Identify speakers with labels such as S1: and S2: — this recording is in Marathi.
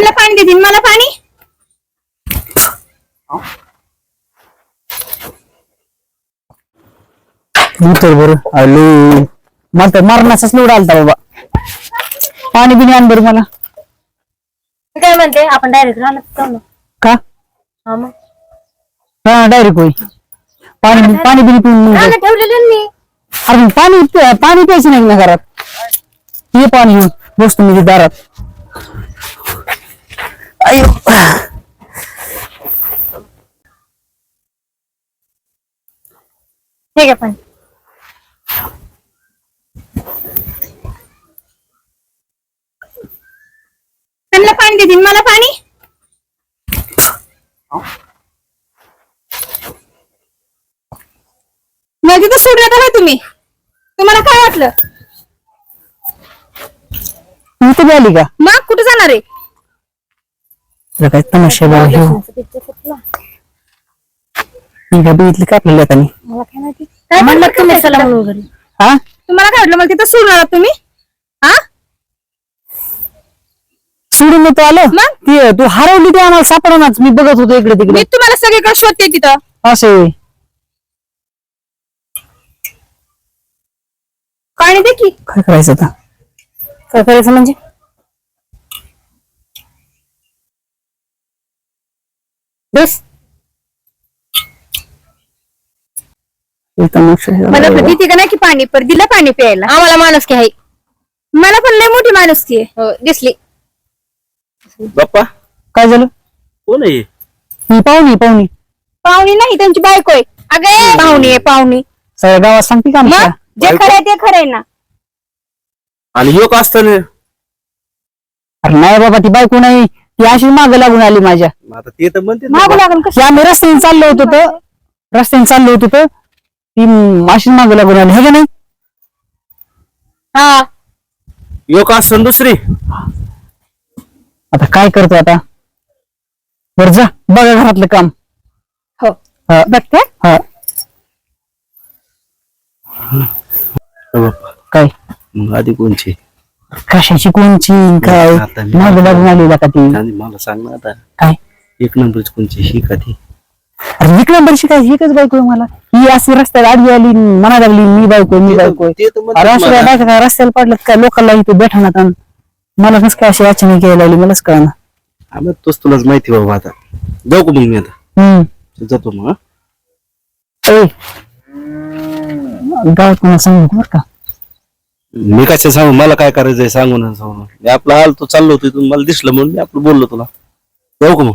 S1: त्यांना पाणी देतील मला पाणी.
S2: उतर बरं आलो. मला तर मरणाचाच लोड आलता बाबा. पाणी बिणी आण बरं मला.
S1: काय म्हणते आपण डायरेक्ट राहणार
S2: का?
S1: हा मग.
S2: हा डायरेक्ट होई पाणी पाणी बिणी पिऊन
S1: ठेवलेलं मी.
S2: अरे मग पाणी पाणी प्यायचं नाही ना घरात. ये पाणी घेऊन बसतो मी दारात. अयो.
S1: ठीक आहे पाणी. त्यांना पाणी देतील मला पाणी. मग तिथं सोडण्यात आला तुम्ही. तुम्हाला काय वाटलं?
S2: तू तर आली का?
S1: मग कुठे जाणार आहे?
S2: काय तमाशा काय बघितली का आपल्याला
S1: मला काय काय म्हणलं तुम्ही चला म्हणून घरी
S2: हा?
S1: तुम्हाला काय वाटलं मग तिथं सोडून आलात तुम्ही? हा?
S2: सोडून तो आलो.
S1: मग?
S2: ती तू हरवली ते आम्हाला सापडणार मी बघत होतो इकडे
S1: मी
S2: तिकडे
S1: तुम्हाला सगळीकडे शोधते तिथं.
S2: असे.
S1: पाणी दे की.
S2: काय करायचं आता?
S1: काय करायचं म्हणजे? बस
S2: हे तमाशा हे
S1: मला तर भीती का नाही की पाणी पर दिलं पाणी प्यायला? आम्हाला माणूस की आहे. मला पण लय मोठी माणूस की दिसली.
S3: बाप्पा.
S2: काय झालं?
S3: कोण आहे
S2: ही? पाहुणी पाहुणी.
S1: पाहुणी नाही त्यांची बायको आहे. अगे पाहुणी आहे पाहुणी.
S2: सगळ्या गावात सांगते का आमच्या
S1: मग? जे खरं आहे ते खरं आहे ना.
S3: आणि योग असताना
S2: अरे नाही बाबा ती बायको नाही. ती अशी माग लागून आली माझ्या.
S3: आता ते तर म्हणते ना
S1: मागू
S3: बा-
S1: लागून
S2: की आम्ही रस्त्याने चाललो होतो तर रस्त्याने चाललो होतो तर ती अशी माग लागून आली. हे का नाही?
S1: हा.
S3: योग असताना दुसरी.
S2: आता काय करतो आता? बर जा. बघा घरातलं काम.
S1: हो.
S2: हा,
S1: बघते.
S2: हा,
S3: हो बाप्पा
S2: काय?
S3: मग आधी कोणची?
S2: कशाची कोणची काय?
S3: आता मी-
S2: माग लागून आली का ती?
S3: आणि मला सांग ना आता.
S2: काय?
S3: एक नंबरची कोणची ही का ती?
S2: अरे एक नंबरची काय? एकच बायको आहे मला. ही अशी रस्त्यात आडवी आली म्हणा लागली मी बायको मी बायको आहे.
S3: ते तर म्हणते
S2: अरे असं काय
S3: मला.
S2: बायका काय रस्त्याला पडलं काय? लोकांना इथे बैठणार आणि. मला कसं काय अशी अचानक यायला लागली? मलाच कळणार
S3: हा, मग तोच तुलाच माहिती बाबा आता. जाऊ का मग मी आता?
S2: हम्म.
S3: जातो मग हा?
S2: ए. गावात कोणा सांगू नको बरं का?
S3: मी कशा सांगू? मला काय करायचंय सांगू ना सांगू मी आपला आलो तो चाललो होतो मला दिसलं म्हणून मी आपलं बोललो तुला. जाऊ का मग?